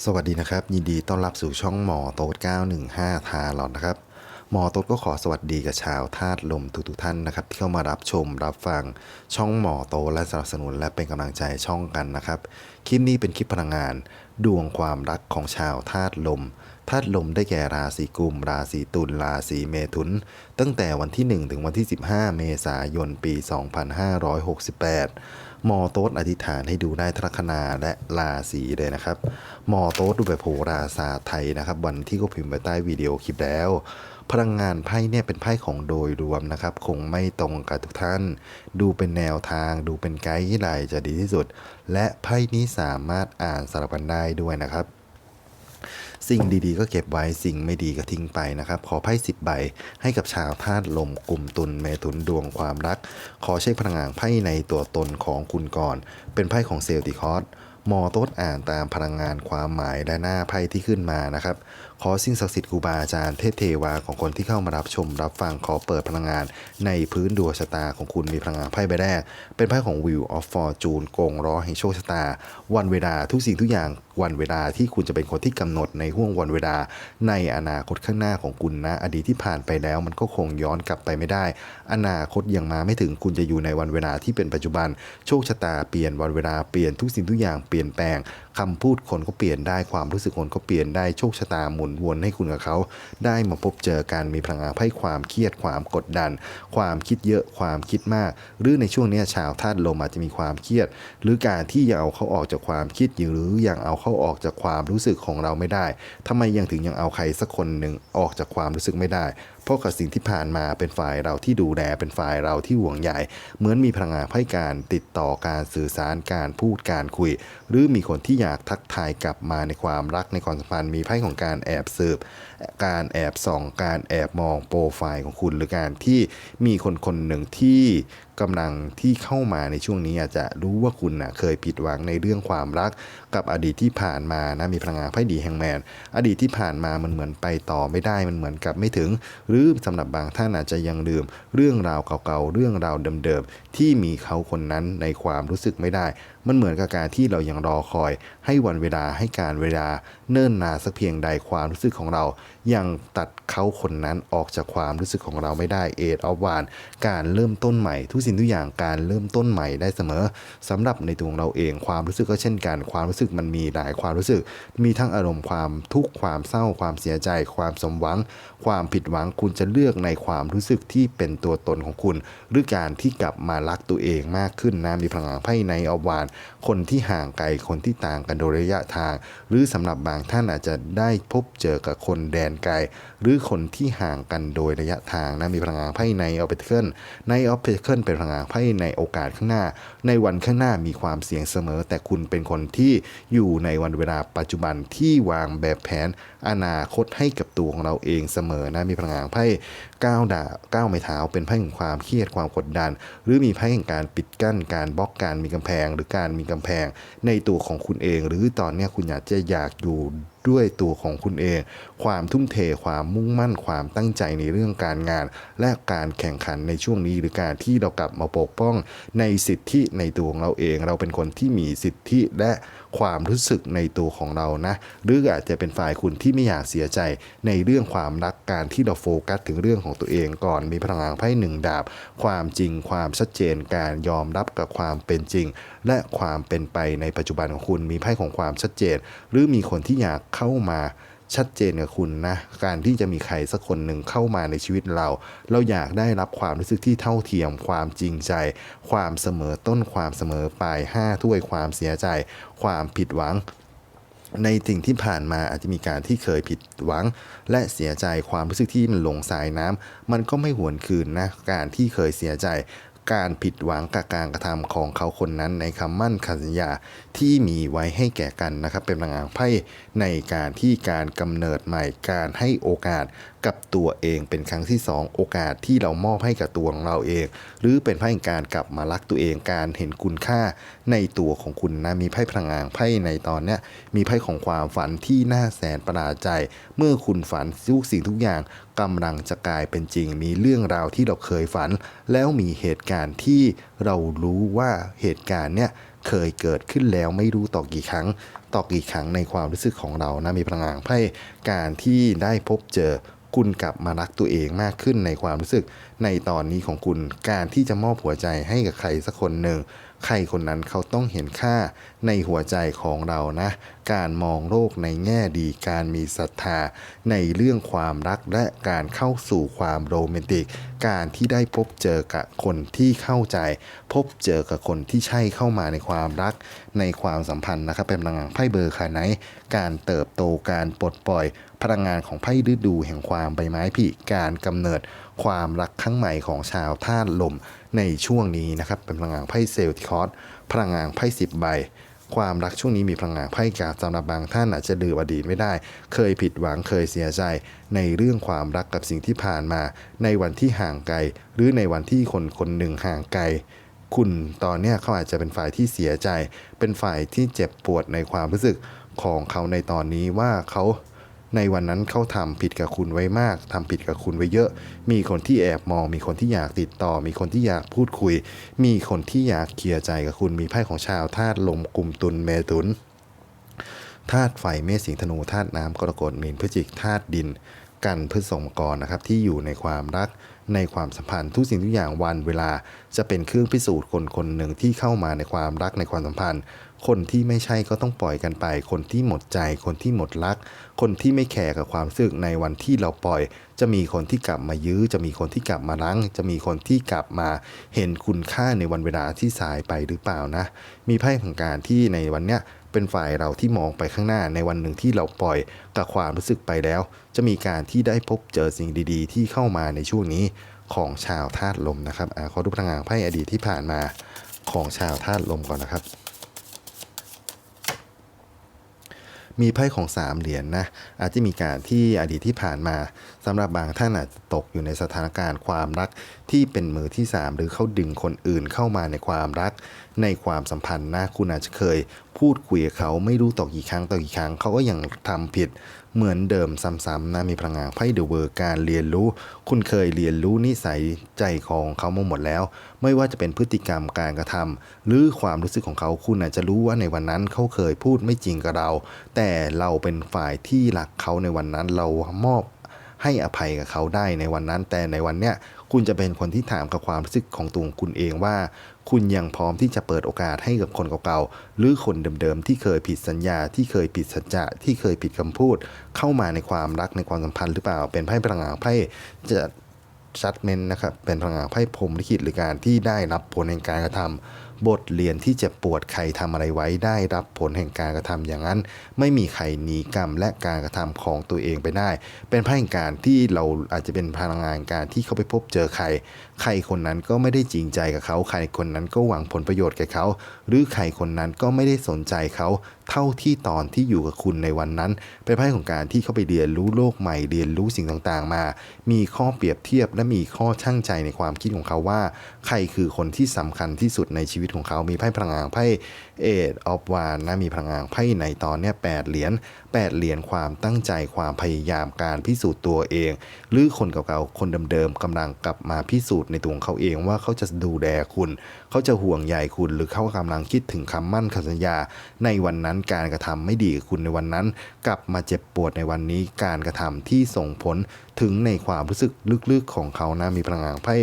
สวัสดีนะครับ ยินดีต้อนรับสู่ช่องหมอโต๊ด915 ทาหลอนนะครับ หมอโต๊ดก็ขอสวัสดีกับชาวธาตุลมทุกๆท่านนะครับ ที่เข้ามารับชมรับฟังช่องหมอโต๊ดและสนับสนุนและเป็นกำลังใจช่องกันนะครับ คลิปนี้เป็นคลิปพลังงาน ดวงความรักของชาวธาตุลม ธาตุลมได้แก่ราศีกุม ราศีตุล ราศีเมถุน ตั้งแต่วันที่ 1 ถึงวันที่ 15 เมษายน ปี 2568 มอโต๊ดอธิษฐานให้ดูได้ทลัคนาและราศีเลยนะครับ มอโต๊ดดูแบบโหราศาสตร์ไทยนะครับ วันที่ก็พิมพ์ไว้ใต้วิดีโอคลิปแล้วพลังงานไพ่เนี่ยเป็นไพ่ของโดยรวมนะครับ คงไม่ตรงกับทุกท่าน ดูเป็นแนวทาง ดูเป็นไกด์ไลน์จะดีที่สุด และไพ่นี้สามารถอ่านสลับกันได้ด้วยนะครับ สิ่งดีๆ ก็เก็บไว้สิ่งไม่ดีก็ทิ้งไปนะครับ ขอไพ่สิบใบให้กับชาวธาตุลมกลุ่มตุลเมถุนดวงความรัก ขอเช็คพลังงานไพ่ในตัวตนของคุณก่อน เป็นไพ่ของเซลติคอสมอโต้อ่านตามพลังงานความหมายและหน้าไพ่ที่ขึ้นมานะครับ ขอสิ่งศักดิ์สิทธิ์ครูบาอาจารย์เทพเทวาของคนที่เข้ามารับชมรับฟังขอเปิดพลังงาน ในพื้นดวงชะตาของคุณมีพลังงานไพ่ใบแรก เป็นไพ่ของ Wheel of Fortune โกงล้อแห่งโชคชะตา วันเวลาทุกสิ่งทุกอย่างวันเวลาที่คุณจะเป็นคนที่กำหนดในห่วงวันเวลา ในอนาคตข้างหน้าของคุณนะ อดีตที่ผ่านไปแล้วมันก็คงย้อนกลับไปไม่ได้ อนาคตยังมาไม่ถึงคุณจะอยู่ในวันเวลาที่เป็นปัจจุบัน โชคชะตาเปลี่ยนวันเวลาเปลี่ยนทุกสิ่งทุกอย่างเปลี่ยนแปลงคำพูดคนก็เปลี่ยนได้ความรู้สึกคนก็เปลี่ยนได้โชคชะตาหมุนวนให้คุณกับเขา ได้มาพบเจอการมีพลังงานให้ความเครียดความกดดัน ความคิดเยอะความคิดมาก หรือในช่วงนี้ชาวธาตุลมอาจจะมีความเครียด หรือการที่ยังเอาเขาออกจากความคิดอยู่หรือยังเอาเขาออกจากความรู้สึกของเราไม่ได้ทำไมยังถึงยังเอาใครสักคนหนึ่งออกจากความรู้สึกไม่ได้ เพราะกับสิ่งที่ผ่านมาเป็นฝ่ายเราที่ดูแลเป็นฝ่ายเราที่ห่วงใยเหมือนมีพลังงานให้การติดต่อการสื่อสารการพูดการคุย หรือมีคนที่อยากทักทายกลับมาในความรักในความสัมพันธ์มีไพ่ของการแอบสืบ การแอบส่อง การแอบมองโปรไฟล์ของคุณ หรือการที่มีคนคนหนึ่งที่กำลังที่เข้ามาในช่วงนี้อาจจะรู้ว่าคุณนะเคยผิดหวังในเรื่องความรักกับอดีตที่ผ่านมานะมีพลังงานไพ่ดีแฮงแมน อดีตที่ผ่านมามันเหมือนไปต่อไม่ได้มันเหมือนกับไม่ถึง หรือสำหรับบางท่านอาจจะยังลืม เรื่องราวเก่าๆเรื่องราวเดิมๆที่มีเขาคนนั้นในความรู้สึกไม่ได้ มันเหมือนกับการที่เรายังรอคอย ให้วันเวลาให้การเวลาเนิ่นนานสักเพียงใดความรู้สึกของเรา ยังตัดเขาคนนั้นออกจากความรู้สึกของเราไม่ได้เอทออฟวานการเริ่มต้นใหม่ ทุกสิ่งทุกอย่างการเริ่มต้นใหม่ได้เสมอสำหรับในตัวของเราเองความรู้สึกก็เช่นกัน ความรู้สึกมันมีหลายความรู้สึก มีทั้งอารมณ์ความทุกข์ความเศร้าความเสียใจ ความสมหวัง ความผิดหวังคุณจะเลือกในความรู้สึกที่เป็นตัวตนของคุณ หรือการที่กลับมารักตัวเองมากขึ้นนะมีพลังงานไพ่ในอวานคนที่ห่างไกลคนที่ต่างกันโดยระยะทาง หรือสำหรับบางท่านอาจจะได้พบเจอกับคนแดนไกล หรือคนที่ห่างกันโดยระยะทางนะมีพลังงานไพ่ในออฟเปเคิลในออฟเปเคิลเป็นพลังงานไพ่ในโอกาสข้างหน้า ในวันข้างหน้ามีความเสี่ยงเสมอ แต่คุณเป็นคนที่อยู่ในวันเวลาปัจจุบันที่วางแบบแผน อนาคตให้กับตัวของเราเองเสมอนะมีพลังงานไพ่ก้าวดาบก้าวไม้เท้าเป็นไพ่แห่งความเครียดความกดดัน หรือมีไพ่แห่งการปิดกั้นการบล็อกการมีกำแพง หรือการมีกำแพงในตัวของคุณเอง หรือตอนนี้คุณอยากจะอยากอยู่ด้วยตัวของคุณเอง ความทุ่มเทความมุ่งมั่นความตั้งใจในเรื่องการงาน และการแข่งขันในช่วงนี้ หรือการที่เรากลับมาปกป้องในสิทธิในตัวของเราเอง เราเป็นคนที่มีสิทธิและ ความรู้สึกในตัวของเรานะหรืออาจจะเป็นฝ่ายคุณที่ไม่อยากเสียใจในเรื่องความรักการที่เราโฟกัสถึงเรื่องของตัวเองก่อนมีพลังงานไพ่หนึ่งดาบ ความจริงความชัดเจนการยอมรับกับความเป็นจริง และความเป็นไปในปัจจุบันของคุณมีไพ่ของความชัดเจน หรือมีคนที่อยากเข้ามา ชัดเจนกับคุณนะ การที่จะมีใครสักคนหนึ่งเข้ามาในชีวิตเรา เราอยากได้รับความรู้สึกที่เท่าเทียม ความจริงใจ ความเสมอต้นความเสมอปลายห้าถ้วยความเสียใจ ความผิดหวังในสิ่งที่ผ่านมาอาจจะมีการที่เคยผิดหวัง และเสียใจความรู้สึกที่มันลงสายน้ำมันก็ไม่หวนคืนนะการที่เคยเสียใจ การผิดหวังกับการกระทำของเขาคนนั้นในคำมั่นคำสัญญาที่มีไว้ให้แก่กันนะครับ เป็นพลังงานไพ่ในการที่การกำเนิดใหม่การให้โอกาสกับตัวเองเป็นครั้งที่สองโอกาสที่เรามอบให้กับตัวของเราเอง หรือเป็นไพ่แห่งการกลับมารักตัวเองการเห็นคุณค่าในตัวของคุณนะมีไพ่พลังงานไพ่ในตอนเนี้ยมีไพ่ของความฝันที่น่าแสนประหลาดใจ เมื่อคุณฝันทุกสิ่งทุกอย่างกำลังจะกลายเป็นจริง มีเรื่องราวที่เราเคยฝัน แล้วมีเหตุการณ์ที่เรารู้ว่าเหตุการณ์เนี้ยเคยเกิดขึ้นแล้วไม่รู้ต่อกี่ครั้ง ต่อกี่ครั้งในความรู้สึกของเรานะมีพลังงานไพ่การที่ได้พบเจอคุณกลับมารักตัวเองมากขึ้นในความรู้สึก ในตอนนี้ของคุณการที่จะมอบหัวใจให้กับใครสักคนหนึ่ง ใครคนนั้นเขาต้องเห็นค่าในหัวใจของเรานะ การมองโลกในแง่ดี การมีศรัทธาในเรื่องความรักและการเข้าสู่ความโรแมนติก การที่ได้พบเจอกับคนที่เข้าใจ พบเจอกับคนที่ใช่เข้ามาในความรัก ในความสัมพันธ์นะครับ เป็นพลังงานไพ่เบอร์คาไนการเติบโตการปลดปล่อย พลังงานของไพ่ฤดูแห่งความใบไม้ผลิการกำเนิดความรักครั้งใหม่ของชาวธาตุลม ในช่วงนี้นะครับเป็นพลังงานไพ่เซลติคอสพลังงานไพ่สิบใบความรักช่วงนี้มีพลังงานไพ่กาสำหรับบางท่านอาจจะลืมอดีตไม่ได้ เคยผิดหวังเคยเสียใจ ในเรื่องความรักกับสิ่งที่ผ่านมา ในวันที่ห่างไกล หรือในวันที่คนคนหนึ่งห่างไกล คุณตอนนี้เขาอาจจะเป็นฝ่ายที่เสียใจ เป็นฝ่ายที่เจ็บปวดในความรู้สึกของเขาในตอนนี้ว่าเขา ในวันนั้นเขาทำผิดกับคุณไว้มากทำผิดกับคุณไว้เยอะ มีคนที่แอบมอง มีคนที่อยากติดต่อ มีคนที่อยากพูดคุย มีคนที่อยากเคลียร์ใจกับคุณ มีไพ่ของชาวธาตุลมกลุ่มตุลเมตุนธาตุไฟเมษสิงธนูธาตุน้ำกรกฎมีนพฤศจิกธาตุดิน กันพฤษภมังกรนะครับที่อยู่ในความรัก ในความสัมพันธ์ทุกสิ่งทุกอย่างวันเวลาจะเป็นเครื่องพิสูจน์คนคนหนึ่งที่เข้ามาในความรักในความสัมพันธ์ คนที่ไม่ใช่ก็ต้องปล่อยกันไป คนที่หมดใจ คนที่หมดรัก คนที่ไม่แคร์กับความรู้สึกในวันที่เราปล่อย จะมีคนที่กลับมายื้อ จะมีคนที่กลับมารั้ง จะมีคนที่กลับมาเห็นคุณค่าในวันเวลาที่สายไปหรือเปล่านะ มีไพ่ของการที่ในวันเนี้ย เป็นฝ่ายเราที่มองไปข้างหน้าในวันหนึ่งที่เราปล่อยกับความรู้สึกไปแล้ว จะมีการที่ได้พบเจอสิ่งดี ๆ ที่เข้ามาในช่วงนี้ของชาวธาตุลมนะครับอขอดูพลังงานไพ่อดีตที่ผ่านมาของชาวธาตุลมก่อนนะครับมีไพ่ของสามเหรียญนะอาจจะมีการที่อดีตที่ผ่านมาสำหรับบางท่านอาจจะตกอยู่ในสถานการณ์ความรักที่เป็นมือที่สามหรือเขาดึงคนอื่นเข้ามาในความรัก ในความสัมพันธ์นะคุณอาจจะเคย พูดคุยกับเขาไม่รู้ต่อกี่ครั้งต่อกี่ครั้งเขาก็ยังทำผิดเหมือนเดิมซ้ำๆนะมีพลังงานไพ่เดอะเวอร์การเรียนรู้ คุณเคยเรียนรู้นิสัยใจของเขามาหมดแล้ว ไม่ว่าจะเป็นพฤติกรรมการกระทำหรือความรู้สึกของเขาคุณอาจจะรู้ว่าในวันนั้นเขาเคยพูดไม่จริงกับเรา แต่เราเป็นฝ่ายที่รักเขาในวันนั้นเรามอบให้อภัยกับเขาได้ในวันนั้น แต่ในวันเนี้ยคุณจะเป็นคนที่ถามกับความรู้สึกของตัวคุณเองว่า คุณยังพร้อมที่จะเปิดโอกาสให้กับคนเก่าๆ หรือคนเดิมๆ ที่เคยผิดสัญญา ที่เคยผิดสัจจะ ที่เคยผิดคำพูด เข้ามาในความรักในความสัมพันธ์หรือเปล่า เป็นไพ่พลังงานไพ่จะชัดเมนนะครับ เป็นพลังงานไพ่พรมลิขิตหรือการที่ได้รับผลแห่งการกระทำ บทเรียนที่เจ็บปวดใครทำอะไรไว้ได้รับผลแห่งการกระทำอย่างนั้น ไม่มีใครหนีกรรมและการกระทำของตัวเองไปได้ เป็นไพ่แห่งการที่เราอาจจะเป็นพลังงานการที่เขาไปพบเจอใคร ใครคนนั้นก็ไม่ได้จริงใจกับเขาใครคนนั้นก็หวังผลประโยชน์แก่เขา หรือใครคนนั้นก็ไม่ได้สนใจเขา เท่าที่ตอนที่อยู่กับคุณในวันนั้น เป็นไพ่ของการที่เขาไปเรียนรู้โลกใหม่เรียนรู้สิ่งต่างๆ มา มีข้อเปรียบเทียบและมีข้อช่างใจในความคิดของเขาว่า ใครคือคนที่สำคัญที่สุดในชีวิตของเขา มีไพ่พลังงานไพ่ เอ็ดออฟวานนะมีพลังงานไพ่ในตอนเนี้ยแปดเหรียญแปดเหรียญความตั้งใจความพยายามการพิสูจน์ตัวเอง หรือคนเก่าๆ คนเดิมๆกำลังกลับมาพิสูจน์ในตัวของเขาเองว่าเขาจะดูแลคุณ เขาจะห่วงใยคุณหรือเขากำลังคิดถึงคำมั่นคำสัญญา ในวันนั้นการกระทำไม่ดีคุณในวันนั้น กลับมาเจ็บปวดในวันนี้การกระทำที่ส่งผลถึงในความรู้สึกลึกๆของเขานะมีพลังงานไพ่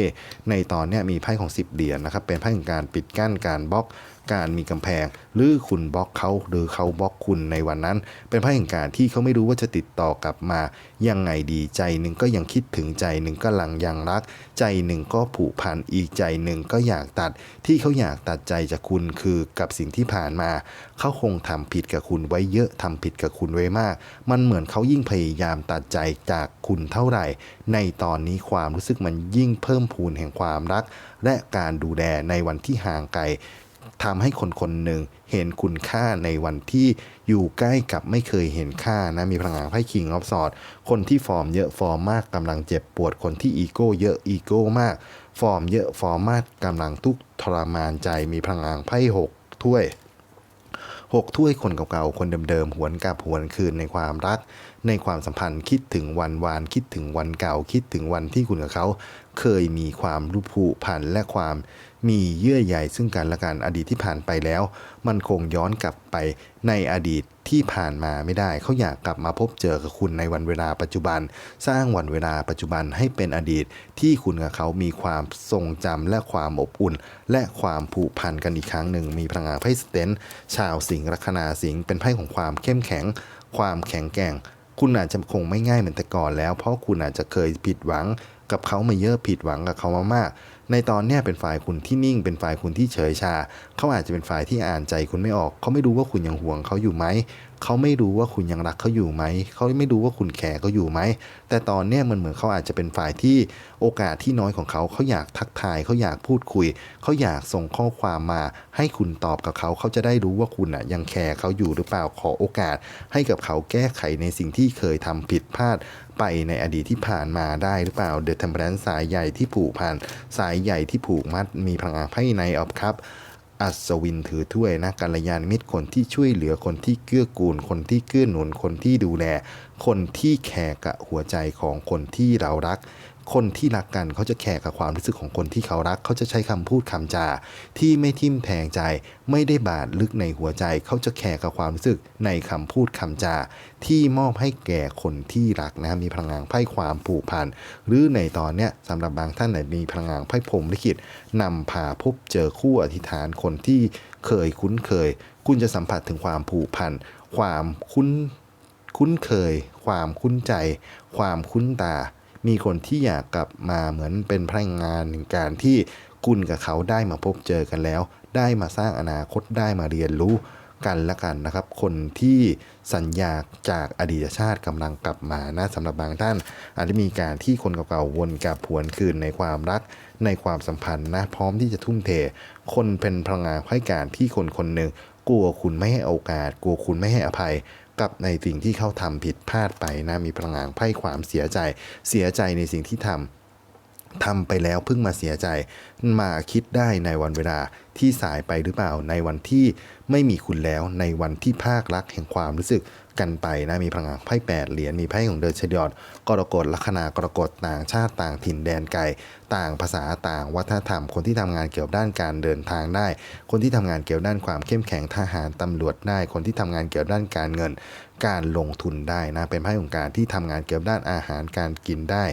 ในตอนเนี้ยมีไพ่ของ 10 เหรียญนะครับเป็นไพ่ของการปิดกั้นการบล็อก การมีกำแพง หรือคุณบล็อกเขาหรือเขาบล็อกคุณในวันนั้น เป็นไพ่แห่งการที่เขาไม่รู้ว่าจะติดต่อกลับมา ยังไงดีใจหนึ่งก็ยังคิดถึงใจหนึ่งก็หลังยังรัก ใจหนึ่งก็ผูกพันอีกใจหนึ่งก็อยากตัด ที่เขาอยากตัดใจจากคุณคือกับสิ่งที่ผ่านมา เขาคงทำผิดกับคุณไว้เยอะทำผิดกับคุณไว้มาก มันเหมือนเขายิ่งพยายามตัดใจจากคุณเท่าไหร่ ในตอนนี้ความรู้สึกมันยิ่งเพิ่มพูนแห่งความรัก และการดูแลในวันที่ห่างไกล ทำให้คนคนหนึ่งเห็นคุณค่าในวันที่อยู่ใกล้กับไม่เคยเห็นค่านะ มีพลังงานไพ่คิงออฟสอดคนที่ฟอร์มเยอะฟอร์มมากกำลังเจ็บปวดคนที่อีโก้เยอะอีโก้มาก ฟอร์มเยอะฟอร์มมากกำลังทุกข์ทรมานใจมีพลังงานไพ่หกถ้วยหกถ้วยคนเก่าๆ คนเดิมๆ หวนกลับหวนคืนในความรัก ในความสัมพันธ์คิดถึงวันวานคิดถึงวันเก่า คิดถึงวันที่คุณกับเขา เคยมีความรู้ผูกพันและความ มีเยื่อใยซึ่งกันและกันอดีตที่ผ่านไปแล้ว มันคงย้อนกลับไปในอดีตที่ผ่านมาไม่ได้ เขาอยากกลับมาพบเจอกับคุณในวันเวลาปัจจุบัน สร้างวันเวลาปัจจุบันให้เป็นอดีตที่คุณกับเขามีความทรงจำและความอบอุ่น และความผูกพันกันอีกครั้งหนึ่ง มีพลังงานไพ่สเตนชาวสิงห์ลัคนาสิงห์เป็นไพ่ของความเข้มแข็ง ความแข็งแกร่ง คุณอาจจะคงไม่ง่ายเหมือนแต่ก่อนแล้ว เพราะคุณอาจจะเคยผิดหวังกับเขามาเยอะผิดหวังกับเขามามาก ในตอนเนี้ยเป็นฝ่ายคุณที่นิ่ง เป็นฝ่ายคุณที่เฉยชา เขาอาจจะเป็นฝ่ายที่อ่านใจคุณไม่ออก เขาไม่รู้ว่าคุณยังห่วงเขาอยู่ไหม เขาไม่รู้ว่าคุณยังรักเขาอยู่ไหม เขาไม่รู้ว่าคุณแคร์เขาอยู่ไหม แต่ตอนเนี้ยมันเหมือนเขาอาจจะเป็นฝ่ายที่โอกาสที่น้อยของเขา เขาอยากทักทาย เขาอยากพูดคุย เขาอยากส่งข้อความมา ให้คุณตอบกับเขา เขาจะได้รู้ว่าคุณอะยังแคร์เขาอยู่หรือเปล่า ขอโอกาส ให้กับเขาแก้ไขในสิ่งที่เคยทำผิดพลาดไปในอดีตที่ผ่านมาได้หรือเปล่า เดอะเทมเพลนสายใหญ่ที่ผูกพัน สายใหญ่ที่ผูกมัด มีพลังงานไพ่ในออฟครับ อัศวินถือถ้วยนะกัลยาณมิตรคนที่ช่วยเหลือคนที่เกื้อกูล คนที่เกื้อหนุนคนที่ดูแล คนที่แคร์กับหัวใจของคนที่เรารัก คนที่รักกันเขาจะแคร์กับความรู้สึกของคนที่เขารัก เขาจะใช้คำพูดคำจา ที่ไม่ทิ่มแทงใจ ไม่ได้บาดลึกในหัวใจ เขาจะแคร์กับความรู้สึกในคำพูดคำจา ที่มอบให้แก่คนที่รักนะมีพลังงานไพ่ความผูกพันหรือในตอนเนี้ยสำหรับบางท่านมีพลังงานไพ่พรมลิขิตนำพาพบเจอคู่อธิษฐานคนที่เคยคุ้นเคย คุณจะสัมผัสถึงความผูกพันความคุ้นคุ้นเคย ความคุ้นใจ ความคุ้นตา มีคนที่อยากกลับมาเหมือนเป็นพลังงานในการที่คุณกับเขาได้มาพบเจอกันแล้ว ได้มาสร้างอนาคตได้มาเรียนรู้กันละกันนะครับ คนที่สัญญาจากอดีตชาติกำลังกลับมานะสำหรับบางท่าน อาจจะมีการที่คนเก่าๆวนกลับผวนคืนในความรักในความสัมพันธ์นะพร้อมที่จะทุ่มเท คนเป็นพลังงานให้การที่คนคนหนึ่งกลัวคุณไม่ให้โอกาส กลัวคุณไม่ให้อภัย กับในสิ่งที่เขาทำผิดพลาดไปนะมีพลังงานไพ่ความเสียใจ เสียใจในสิ่งที่ทำ ทำไปแล้วเพิ่งมาเสียใจ มาคิดได้ในวันเวลาที่สายไปหรือเปล่าในวันที่ไม่มีคุณแล้วในวันที่ภาครักแห่งความรู้สึกกันไปนะมีพลังงานไพ่แปดเหรียญมีไพ่ของเดินชดยอดกรกฎลัคนากรกฎต่างชาติต่างถิ่นแดนไกลต่างภาษาต่างวัฒนธรรม คนที่ทำงานเกี่ยวด้านการเดินทางได้ คนที่ทำงานเกี่ยวด้านความเข้มแข็งทหารตำรวจได้ คนที่ทำงานเกี่ยวด้านการเงิน การลงทุนได้นะเป็นไพ่ของการที่ทำงานเกี่ยวด้านอาหารการกินได้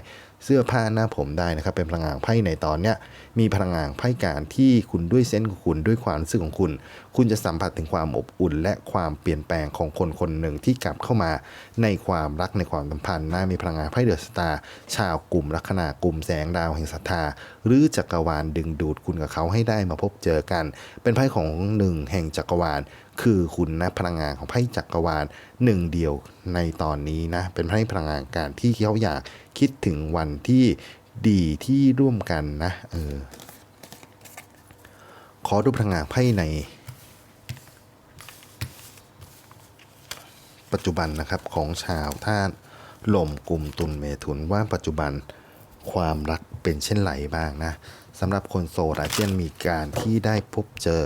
เสื้อผ้าหน้าผมได้นะครับเป็นพลังงานไพ่ในตอนเนี้ย มีพลังงานไพ่การที่คุณด้วยเซนส์ของคุณด้วยความรู้สึกของคุณ คุณจะสัมผัสถึงความอบอุ่น และความเปลี่ยนแปลงของคนคนหนึ่งที่กลับเข้ามาในความรักในความสัมพันธ์นะมีพลังงานไพ่เดอะสตาร์ชาวกลุ่มลัคนากลุ่มแสงดาวแห่งศรัทธาหรือจักรวาลดึงดูดคุณกับเขาให้ได้มาพบเจอกัน เป็นไพ่ของหนึ่งแห่งจักรวาลคือคุณนะพลังงานของไพ่จักรวาลหนึ่งเดียวในตอนนี้นะเป็นไพ่พลังงานการที่เขาอยากคิดถึงวันที่ ดีที่ร่วมกันนะ เออ ขอดูพลังงานไพ่ใน ปัจจุบันนะครับของชาวธาตุลมกลุ่มตุลเมถุนว่าปัจจุบันความรักเป็นเช่นไรบ้างนะสำหรับคนโสดอาจจะมีการที่ได้พบเจอ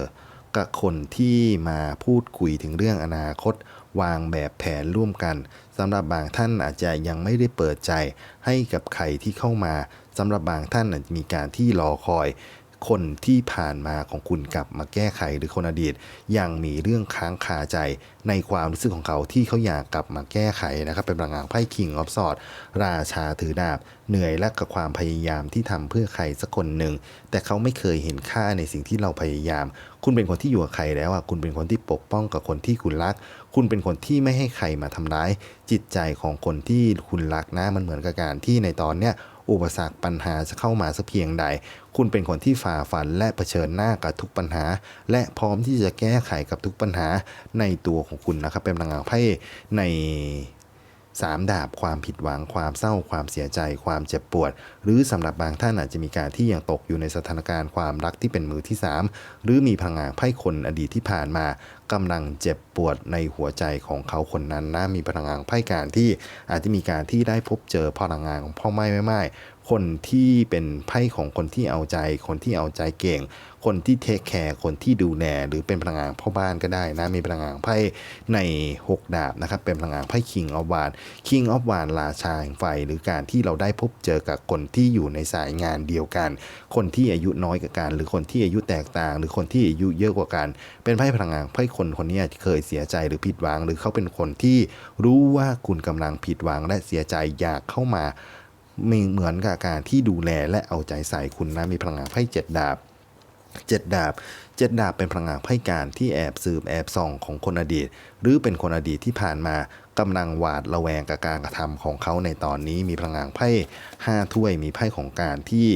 กับคนที่มาพูดคุยถึงเรื่องอนาคต วางแบบแผนร่วมกันสำหรับบางท่านอาจจะยังไม่ได้เปิดใจให้กับใครที่เข้ามาสำหรับบางท่านอาจจะมีการที่รอคอย คนที่ผ่านมาของคุณกลับมาแก้ไขหรือคนอดีต ยังมีเรื่องค้างคาใจในความรู้สึกของเขาที่เขาอยากกลับมาแก้ไขนะครับ เป็นพลังงานไพ่คิงออฟสอดราชาถือดาบ เหนื่อยและกับความพยายามที่ทำเพื่อใครสักคนหนึ่ง แต่เขาไม่เคยเห็นค่าในสิ่งที่เราพยายาม คุณเป็นคนที่อยู่กับใครแล้วอะคุณเป็นคนที่ปกป้องกับคนที่คุณรัก คุณเป็นคนที่ไม่ให้ใครมาทำร้าย จิตใจของคนที่คุณรักนะมันเหมือนกับการที่ในตอนเนี้ยอุปสรรคปัญหาจะเข้ามาสักเพียงใด คุณเป็นคนที่ฝ่าฟันและะเผชิญหน้ากับทุกปัญหา และพร้อมที่จะแก้ไขกับทุกปัญหาในตัวของคุณนะครับ เป็นพลังงานไพ่ในสามดาบความผิดหวังความเศร้าความเสียใจ ความเจ็บปวด หรือสำหรับบางท่านอาจจะมีการที่ยังตกอยู่ในสถานการณ์ความรักที่เป็นมือที่สามหรือมีพลังงานไพ่คนอดีตที่ผ่านมากำลังเจ็บปวดในหัวใจของเขาคนนั้นนะมีพลังงานไพ่การที่อาจจะมีการที่ได้พบเจอพลังงานของพ่อไม้แม่ไม้ คนที่เป็นไพ่ของคนที่เอาใจ คนที่เอาใจเก่ง คนที่เทคแคร์คนที่ดูแลหรือเป็นพลังงานพ่อบ้านก็ได้นะ มีพลังงานไพ่ใน 6 ดาบนะครับ เป็นพลังงานไพ่ King of w a n King of w a n ราชาแห่งไฟ หรือการที่เราได้พบเจอกับคนที่อยู่ในสายงานเดียวกัน คนที่อายุน้อยกว่ากัน หรือคนที่อายุแตกต่าง หรือคนที่อายุเยอะกว่ากัน เป็นไพ่พลังงานไพ่คนคนนี้เคยเสียใจหรือผิดหวัง หรือเขาเป็นคนที่รู้ว่าคุณกำลังผิดหวังและเสียใจอยากเข้ามา เหมือนกับการที่ดูแลและเอาใจใส่คุณนะมีพลังงานไพ่เจ็ดดาบเจ็ดดาบเจ็ดดาบเป็นพลังงานไพ่การที่แอบสืบแอบส่องของคนอดีต หรือเป็นคนอดีตที่ผ่านมากำลังหวาดระแวงกับการกระทำของเขาในตอนนี้มีพลังงานไพ่ห้าถ้วยมีไพ่ของการที่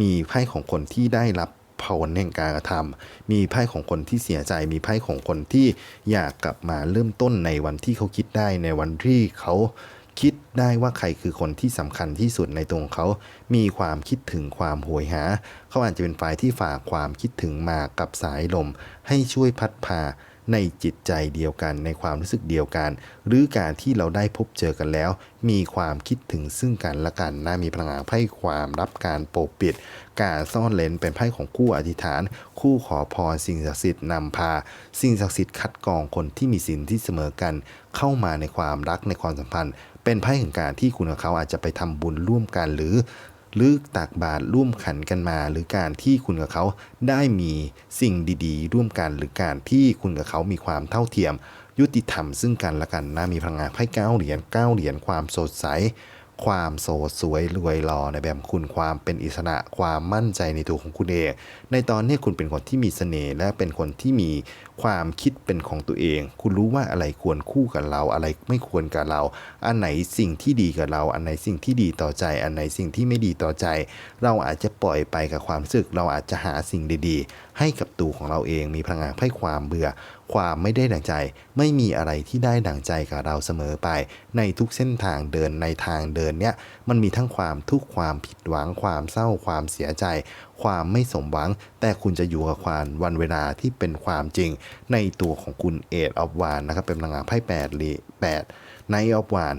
มีไพ่ของคนที่ได้รับผลแห่งการกระทำมีไพ่ของคนที่เสียใจ มีไพ่ของคนที่อยากกลับมาเริ่มต้นในวันที่เขาคิดได้ในวันที่เขา คิดได้ว่าใครคือคนที่สำคัญที่สุดในตัวของเขา มีความคิดถึงความโหยหา เขาอาจจะเป็นฝ่ายที่ฝากความคิดถึงมากับสายลม ให้ช่วยพัดพาในจิตใจเดียวกันในความรู้สึกเดียวกัน หรือการที่เราได้พบเจอกันแล้ว มีความคิดถึงซึ่งกันและกันนะมีพลังงานไพ่ความรับการปกปิด การซ่อนเลนเป็นไพ่ของคู่อธิษฐาน คู่ขอพรสิ่งศักดิ์สิทธิ์นำพา สิ่งศักดิ์สิทธิ์คัดกรองคนที่มีสินที่เสมอกัน เข้ามาในความรักในความสัมพันธ์ เป็นไพ่แห่งการที่คุณกับเขาอาจจะไปทำบุญร่วมกัน หรือลึกตักบาตรร่วมขันกันมา หรือการที่คุณกับเขาได้มีสิ่งดีๆ ร่วมกัน หรือการที่คุณกับเขามีความเท่าเทียม ยุติธรรมซึ่งกันและกันนะมีพลังงานไพ่เก้าเหรียญเก้าเหรียญความสดใส ความโสดสวยรวยรอในแบบคุณความเป็นอิสระความมั่นใจในตัวของคุณเอง ในตอนนี้คุณเป็นคนที่มีเสน่ห์และเป็นคนที่มีความคิดเป็นของตัวเอง คุณรู้ว่าอะไรควรคู่กับเรา อะไรไม่ควรกับเรา อันไหนสิ่งที่ดีกับเรา อันไหนสิ่งที่ดีต่อใจ อันไหนสิ่งที่ไม่ดีต่อใจ เราอาจจะปล่อยไปกับความรู้สึก เราอาจจะหาสิ่งดีๆ ให้กับตัวของเราเองมีพลังงานให้ความเบื่อ ความไม่ได้ดังใจ ไม่มีอะไรที่ได้ดังใจกับเราเสมอไป ในทุกเส้นทางเดินในทางเดินเนี่ยมันมีทั้งความทุกข์ความผิดหวังความเศร้าความเสียใจ ความไม่สมหวัง แต่คุณจะอยู่กับความวันเวลาที่เป็นความจริง ในตัวของคุณเอดออฟวานนะครับเป็นพลังงานไพ่แปดลีแปดไนออฟวาน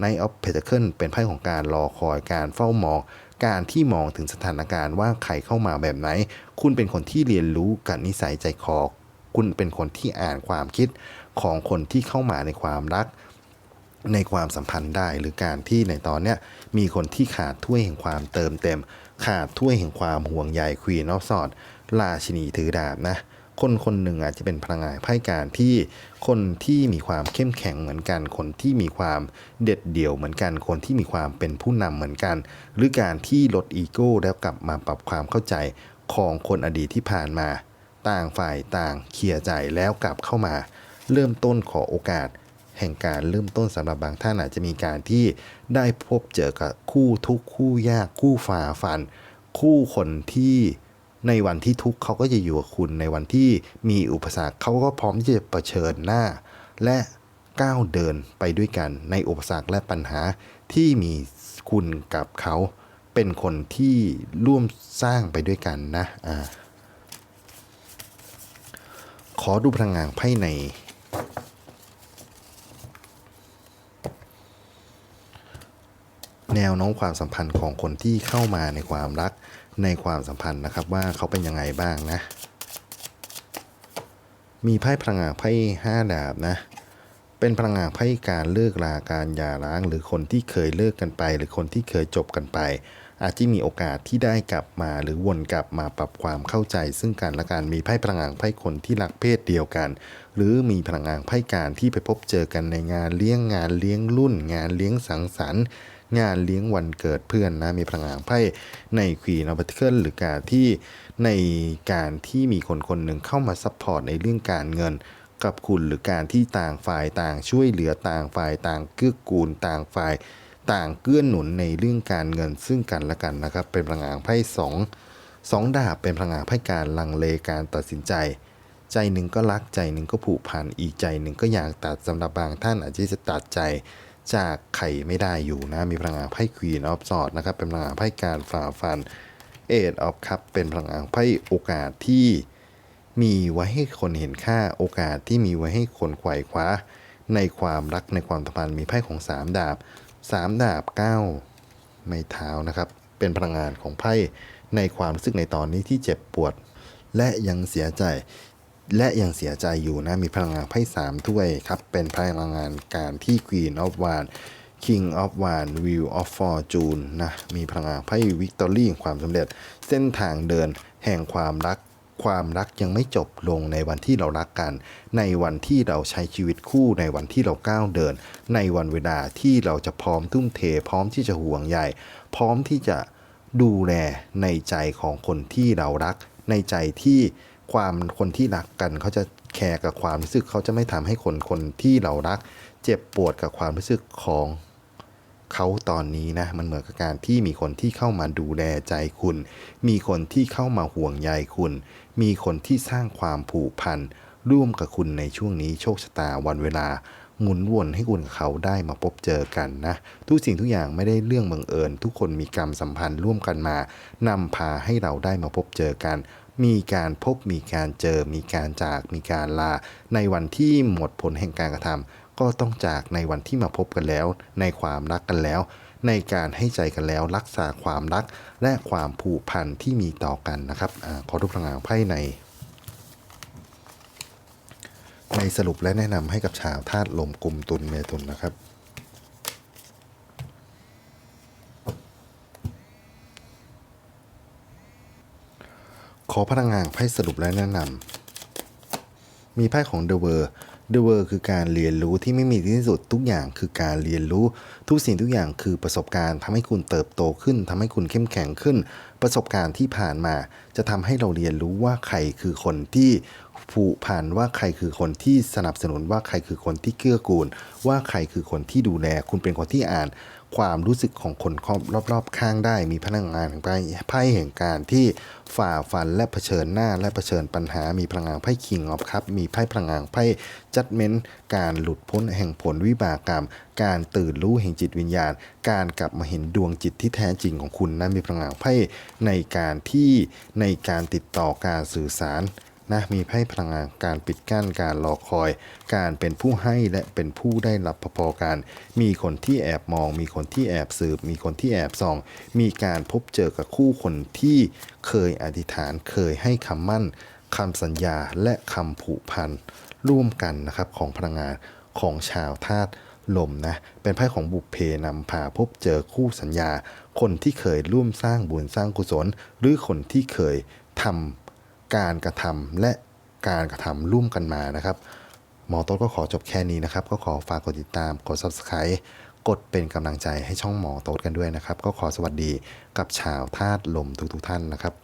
ไนออฟเพเทเคิลเป็นไพ่ของการรอคอยการเฝ้ามองการที่มองถึงสถานการณ์ว่าใครเข้ามาแบบไหน คุณเป็นคนที่เรียนรู้กับนิสัยใจคอ คุณเป็นคนที่อ่านความคิดของคนที่เข้ามาในความรัก ในความสัมพันธ์ได้ หรือการที่ในตอนเนี้ยมีคนที่ขาดถ้วยแห่งความเติมเต็ม ขาดถ้วยแห่งความห่วงใยควีนอฟสอดราชินีถือดาบนะคนคนหนึ่งอาจจะเป็นพลังงานไพ่การที่คนที่มีความเข้มแข็งเหมือนกัน คนที่มีความเด็ดเดี่ยวเหมือนกัน คนที่มีความเป็นผู้นำเหมือนกัน หรือการที่ลดอีโก้แล้วกลับมาปรับความเข้าใจของคนอดีตที่ผ่านมา ต่างฝ่ายต่างเคลียร์ใจแล้วกลับเข้ามา เริ่มต้นขอโอกาส แห่งการเริ่มต้นสำหรับบางท่านอาจจะมีการที่ได้พบเจอกับคู่ทุกคู่ยากคู่ฝ่าฟัน คู่คนที่ในวันที่ทุกข์เขาก็จะอยู่กับคุณในวันที่มีอุปสรรคเขาก็พร้อมที่จะเผชิญหน้า และก้าวเดินไปด้วยกันในอุปสรรคและปัญหาที่มีคุณกับเขา เป็นคนที่ร่วมสร้างไปด้วยกันนะอ่า ขอดูพลังงานไพ่ใน แนวน้มความสัมพันธ์ของคนที่เข้ามาในความรักในความสัมพันธ์นะครับว่าเขาเป็นยังไงบ้างนะ มีไพ่พลังงานไพ่ห้าดาบนะ เป็นพลังงานไพ่การเลิกลาการหย่าร้าง หรือคนที่เคยเลิกกันไป หรือคนที่เคยจบกันไป อาจจะมีโอกาสที่ได้กลับมาหรือวนกลับมาปรับความเข้าใจ ซึ่งกันและกันมีไพ่พลังงานไพ่คนที่รักเพศเดียวกัน หรือมีพลังงานไพ่การที่ไปพบเจอกันในงานเลี้ยงงานเลี้ยงรุ่น งานเลี้ยงสังสรรค์ งานเลี้ยงวันเกิดเพื่อนนะมีพลังงานไพ่ในควีนอ f เ e ิลหรือการที่ในการที่มีคนคนหนึ่งเข้ามาซัพพอร์ตในเรื่องการเงินกับคุณหรือการที่ต่างฝ่ายต่างช่วยเหลือต่างฝ่ายต่างเกื้อกูลต่างฝ่าย ต่างเกื้อหนุนในเรื่องการเงินซึ่งกันและกันนะครับ เป็นพลังงานไพ่สองสองดาบเป็นพลังงานไพ่การลังเลการตัดสินใจ ใจหนึ่งก็รักใจหนึ่งก็ผูกพันอีกใจหนึ่งก็อยากตัดสำหรับบางท่านอาจจะตัดใจจากไข่ไม่ได้อยู่นะ มีพลังงานไพ่ควีนออฟสอดนะครับ เป็นพลังงานไพ่การฝ่าฟันเอดออฟคัพเป็นพลังงานไพ่โอกาสที่มีไว้ให้คนเห็นค่าโอกาสที่มีไว้ให้คนไขว่คว้า ในความรักในความสัมพันธ์มีไพ่ของ 3 ดาบ 3 ดาบ 9 ไม้เท้านะครับ เป็นพลังงานของไพ่ในความรู้สึกในตอนนี้ที่เจ็บปวด และยังเสียใจ และยังเสียใจอยู่นะ มีพลังงานไพ่สามถ้วยครับ เป็นพลังงานการที่ Queen of w a n d King of w a n d Wheel of Fortune นะ มีพลังงานไพ่ Victory แห่งความสำเร็จ เส้นทางเดินแห่งความรัก ความรักยังไม่จบลงในวันที่เรารักกัน ในวันที่เราใช้ชีวิตคู่ในวันที่เราก้าวเดิน ในวันเวลาที่เราจะพร้อมทุ่มเท พร้อมที่จะห่วงใยพร้อมที่จะดูแลในใจของคนที่เรารัก ในใจที่ความคนที่รักกันเขาจะแคร์กับความรู้สึกเขาจะไม่ทำให้คนคนที่เรารัก เจ็บปวดกับความรู้สึกของ เขาตอนนี้นะมันเหมือนกับการที่มีคนที่เข้ามาดูแลใจคุณ มีคนที่เข้ามาห่วงใยคุณ มีคนที่สร้างความผูกพันร่วมกับคุณในช่วงนี้โชคชะตาวันเวลาหมุนวนให้คุณกับเขาได้มาพบเจอกันนะ ทุกสิ่งทุกอย่างไม่ได้เรื่องบังเอิญ ทุกคนมีกรรมสัมพันธ์ร่วมกันมานำพาให้เราได้มาพบเจอกัน มีการพบมีการเจอ มีการจากมีการลา ในวันที่หมดผลแห่งการกระทำ ก็ต้องจากในวันที่มาพบกันแล้ว ในความรักกันแล้ว ในการให้ใจกันแล้วรักษาความรัก และความผูกพันที่มีต่อกันนะครับอขอทุกพลังงานไพ่ใน ในสรุปและแนะนำให้กับชาวธาตุลมกลุ่มตุลเมตุนนะครับขอพลังงานไพ่สรุปและแนะนำมีไพ่ของ The World The World คือการเรียนรู้ที่ไม่มีที่สุดทุกอย่างคือการเรียนรู้ทุกสิ่งทุกอย่างคือประสบการณ์ทำให้คุณเติบโตขึ้นทำให้คุณเข้มแข็งขึ้น ประสบการณ์ที่ผ่านมา จะทำให้เราเรียนรู้ว่าใครคือคนที่ผูกพันว่าใครคือคนที่สนับสนุนว่าใครคือคนที่เกื้อกูล ว่าใครคือคนที่ดูแล คุณเป็นคนที่อ่าน ความรู้สึกของคนรอบๆข้างได้ มีพลังงานแห่งไพ่ไพ่แห่งการที่ฝ่าฟันและเผชิญหน้าและเผชิญปัญหา มีพลังงานไพ่คิงออฟครับ มีไพ่พลังงานไพ่จัดเมนต์การหลุดพ้นแห่งผลวิบากกรรม การตื่นรู้แห่งจิตวิญญาณ การกลับมาเห็นดวงจิตที่แท้จริงของคุณนั้นมีพลังงานไพ่ในการที่ในการติดต่อการสื่อสาร นะมีไพ่พลังงานการปิดกั้นการรอคอย การเป็นผู้ให้และเป็นผู้ได้รับพอๆกัน มีคนที่แอบมอง มีคนที่แอบสืบ มีคนที่แอบส่อง มีการพบเจอกับคู่คนที่เคยอธิษฐานเคยให้คำมั่นคำสัญญาและคำผูกพันร่วมกันนะครับของพลังงานของชาวธาตุลมนะ เป็นไพ่ของบุพเพนำพาพบเจอคู่สัญญา คนที่เคยร่วมสร้างบุญสร้างกุศล หรือคนที่เคยทำ การกระทำและการกระทำร่วมกันมานะครับหมอต้นก็ขอจบแค่นี้นะครับ ก็ขอฝากกดติดตามกด subscribe กดเป็นกำลังใจให้ช่องหมอโต๊ดกันด้วยนะครับ ก็ขอสวัสดีกับชาวธาตุลมทุกๆท่านนะครับ